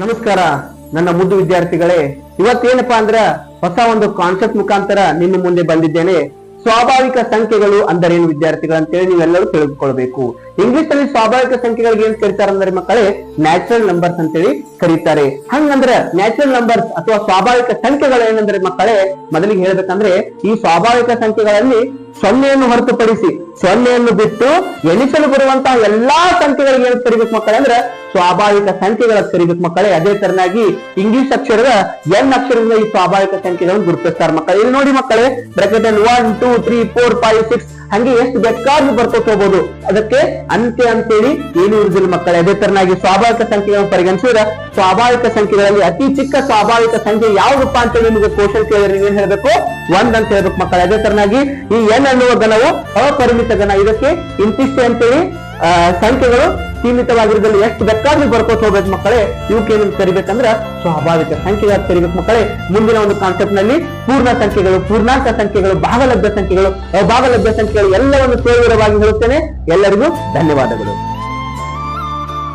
ನಮಸ್ಕಾರ, ನನ್ನ ಮುದ್ದು ವಿದ್ಯಾರ್ಥಿಗಳೇ. ಇವತ್ತೇನಪ್ಪಾ ಅಂದ್ರ ಹೊಸ ಒಂದು ಕಾನ್ಸೆಪ್ಟ್ ಮುಖಾಂತರ ನಿಮ್ಮ ಮುಂದೆ ಬಂದಿದ್ದೇನೆ. ಸ್ವಾಭಾವಿಕ ಸಂಖ್ಯೆಗಳು ಅಂದರೇನು ವಿದ್ಯಾರ್ಥಿಗಳು ಅಂತೇಳಿ ನೀವೆಲ್ಲರೂ ತಿಳಿದುಕೊಳ್ಬೇಕು. ಇಂಗ್ಲಿಷ್ ಅಲ್ಲಿ ಸ್ವಾಭಾವಿಕ ಸಂಖ್ಯೆಗಳಿಗೆ ಏನ್ ಕರೀತಾರೆ ಅಂದ್ರೆ ಮಕ್ಕಳೇ ನ್ಯಾಚುರಲ್ ನಂಬರ್ಸ್ ಅಂತೇಳಿ ಕರೀತಾರೆ. ಹಂಗಂದ್ರ ನ್ಯಾಚುರಲ್ ನಂಬರ್ಸ್ ಅಥವಾ ಸ್ವಾಭಾವಿಕ ಸಂಖ್ಯೆಗಳು ಏನಂದ್ರೆ ಮಕ್ಕಳೇ, ಮೊದಲಿಗೆ ಹೇಳ್ಬೇಕಂದ್ರೆ ಈ ಸ್ವಾಭಾವಿಕ ಸಂಖ್ಯೆಗಳಲ್ಲಿ ಸೊನ್ನೆಯನ್ನು ಹೊರತುಪಡಿಸಿ ಸೊನ್ನೆಯನ್ನು ಬಿಟ್ಟು ಎಣಿಸಲು ಬರುವಂತಹ ಎಲ್ಲಾ ಸಂಖ್ಯೆಗಳಿಗೆ ಏನು ಕರಿಬೇಕು ಮಕ್ಕಳೇ ಅಂದ್ರೆ ಸ್ವಾಭಾವಿಕ ಸಂಖ್ಯೆಗಳ ಕರಿಬೇಕು ಮಕ್ಕಳೇ. ಅದೇ ತರನಾಗಿ ಇಂಗ್ಲಿಷ್ ಅಕ್ಷರದ ಎನ್ ಅಕ್ಷರದಿಂದ ಈ ಸ್ವಾಭಾವಿಕ ಸಂಖ್ಯೆಗಳನ್ನು ಗುರುತಿಸ್ತಾರೆ ಮಕ್ಕಳೇ. ಇಲ್ಲಿ ನೋಡಿ ಮಕ್ಕಳೇ ಬ್ರಾಕೆಟ್ ಅಲ್ಲಿ one two three four five six ಹಂಗೆ ಎಷ್ಟು ಬೇಕಾದ್ರೂ ಬರ್ಕೊತ ಹೋಗ್ಬೋದು. ಅದಕ್ಕೆ ಅಂತ್ಯ ಅಂತೇಳಿ ಏನು ಇರುದಿಲ್ಲ ಮಕ್ಕಳೇ ಅದೇ ತರನಾಗಿ ಸ್ವಾಭಾವಿಕ ಸಂಖ್ಯೆಗಳನ್ನು ಪರಿಗಣಿಸಿದ್ರೆ ಸ್ವಾಭಾವಿಕ ಸಂಖ್ಯೆಗಳಲ್ಲಿ ಅತಿ ಚಿಕ್ಕ ಸ್ವಾಭಾವಿಕ ಸಂಖ್ಯೆ ಯಾವ್ದಪ್ಪ ಅಂತೇಳಿ ನಿಮಗೆ ಕ್ವಶನ್ ಕೇಳಿದ್ರೆ ನೀವೇನ್ ಹೇಳ್ಬೇಕು? ಒಂದ್ ಅಂತ ಹೇಳ್ಬೇಕು ಮಕ್ಕಳ ಅದೇ ತರನಾಗಿ ಈ ಎನ್ ಅನ್ನುವ ಗಣವು ಅಪರಿಮಿತ ಗಣ ಇದಕ್ಕೆ ಇಂತಿಷ್ಟೇ ಅಂತೇಳಿ ಸಂಖ್ಯೆಗಳು ಸೀಮಿತವಾಗಿರೋದ್ರಲ್ಲಿ ಎಷ್ಟು ಬೇಕಾದ್ರೂ ಬರ್ಕೋತ ಹೋಗ್ಬೇಕು ಮಕ್ಕಳೇ ಇವಕ್ಕೆ ಕರಿಬೇಕಂದ್ರ ಸ್ವಾಭಾವಿಕ ಸಂಖ್ಯೆಗಳು ಕರಿಬೇಕು ಮಕ್ಕಳೇ. ಮುಂದಿನ ಒಂದು ಕಾನ್ಸೆಪ್ಟ್ನಲ್ಲಿ ಪೂರ್ಣ ಸಂಖ್ಯೆಗಳು, ಪೂರ್ಣಾಂಕ ಸಂಖ್ಯೆಗಳು, ಭಾಗಲಬ್ಧ ಸಂಖ್ಯೆಗಳು. ಅಭಾಗಲಬ್ಧ ಸಂಖ್ಯೆಗಳು ಎಲ್ಲವನ್ನು ಸೇರಿರವಾಗಿ ಹೇಳುತ್ತೇನೆ. ಎಲ್ಲರಿಗೂ ಧನ್ಯವಾದಗಳು.